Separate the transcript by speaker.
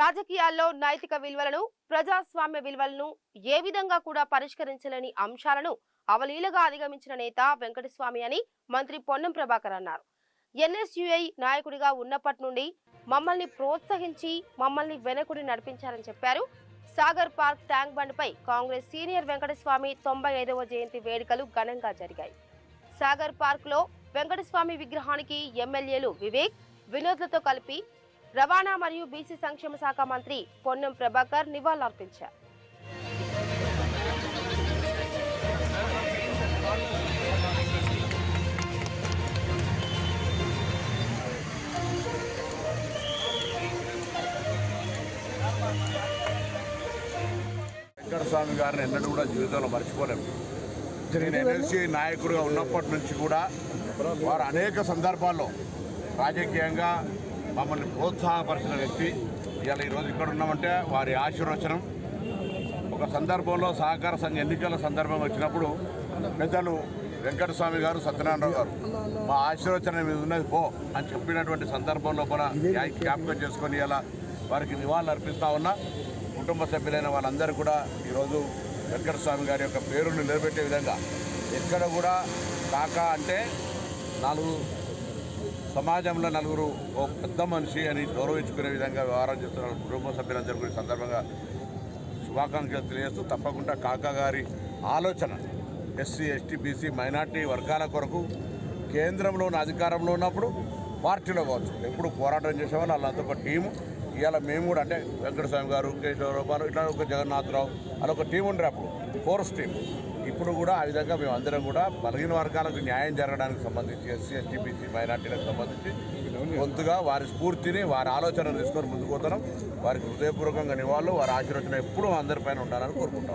Speaker 1: రాజకీయాల్లో నైతిక విలువలను ప్రజాస్వామ్య విలువలను ఏ విధంగా కూడా పరిష్కరించలేని అంశాలను అవలీలగా అధిగమించిన నేత వెంకటస్వామి అని మంత్రి పొన్నం ప్రభాకర్ అన్నారు. ఎన్ఎస్యుఐ నాయకుడిగా ఉన్నప్పటి నుండి మమ్మల్ని ప్రోత్సహించి మమ్మల్ని వెనకుడి నడిపించారని చెప్పారు. సాగర్ పార్క్ ట్యాంక్ బండ్పై కాంగ్రెస్ సీనియర్ వెంకటస్వామి తొంభై ఐదవ జయంతి వేడుకలు ఘనంగా జరిగాయి. సాగర్ పార్క్లో వెంకటస్వామి విగ్రహానికి ఎమ్మెల్యేలు వివేక్ వినోద్లతో కలిపి రవాణా మరియు బీసీ సంక్షేమ శాఖ మంత్రి పొన్నం ప్రభాకర్ నివాళులర్పించారు.
Speaker 2: వెంకటస్వామి గారిని ఎన్నడూ కూడా జీవితంలో మర్చిపోలేము నేను ఎన్ఎల్సీ నాయకుడిగా ఉన్నప్పటి నుంచి కూడా వారు అనేక సందర్భాల్లో రాజకీయంగా మమ్మల్ని ప్రోత్సాహపరిచిన వ్యక్తి. ఇవాళ ఈరోజు ఇక్కడ ఉన్నామంటే వారి ఆశీర్వచనం. ఒక సందర్భంలో సహకార సంఘ ఎన్నికల సందర్భం వచ్చినప్పుడు పెద్దలు వెంకటస్వామి గారు సత్యనారాయణ గారు మా ఆశీర్వచనం మీద ఉన్నది పో అని చెప్పినటువంటి సందర్భంలో కూడా జ్ఞాపకం చేసుకొని ఇలా వారికి నివాళులు అర్పిస్తూ ఉన్నా. కుటుంబ సభ్యులైన వాళ్ళందరూ కూడా ఈరోజు వెంకటస్వామి గారి యొక్క పేరును నిలబెట్టే విధంగా ఎక్కడ కూడా కాక అంటే నాలుగు సమాజంలో నలుగురు ఓ పెద్ద మనిషి అని గౌరవించుకునే విధంగా వ్యవహారం చేస్తున్న కుటుంబ సభ్యులందరూ కూడా సందర్భంగా శుభాకాంక్షలు తెలియజేస్తూ తప్పకుండా కాకా గారి ఆలోచన ఎస్సీ ఎస్టీ బీసీ మైనార్టీ వర్గాల కొరకు కేంద్రంలో ఉన్న అధికారంలో ఉన్నప్పుడు పార్టీలో కావచ్చు ఎప్పుడు పోరాటం చేసేవాళ్ళు వాళ్ళంతా ఒక టీము. ఇవాళ మేము కూడా అంటే వెంకటస్వామి గారు కేశవరావు ఇట్లా ఒక జగన్నాథరావు అలా ఒక టీం ఉండే అప్పుడు ఫోర్స్ టీం. ఇప్పుడు కూడా ఆ విధంగా మేము అందరం కూడా బలహీన వర్గాలకు న్యాయం జరగడానికి సంబంధించి ఎస్సీ ఎస్టీ బీసీ మైనార్టీలకు సంబంధించి కొంతగా వారి స్ఫూర్తిని వారి ఆలోచనలు తీసుకొని ముందుకు పోతున్నాం. వారికి హృదయపూర్వకంగా నివాళులు వారి ఆశీర్వచనం ఎప్పుడూ అందరిపైన ఉండాలని కోరుకుంటాం.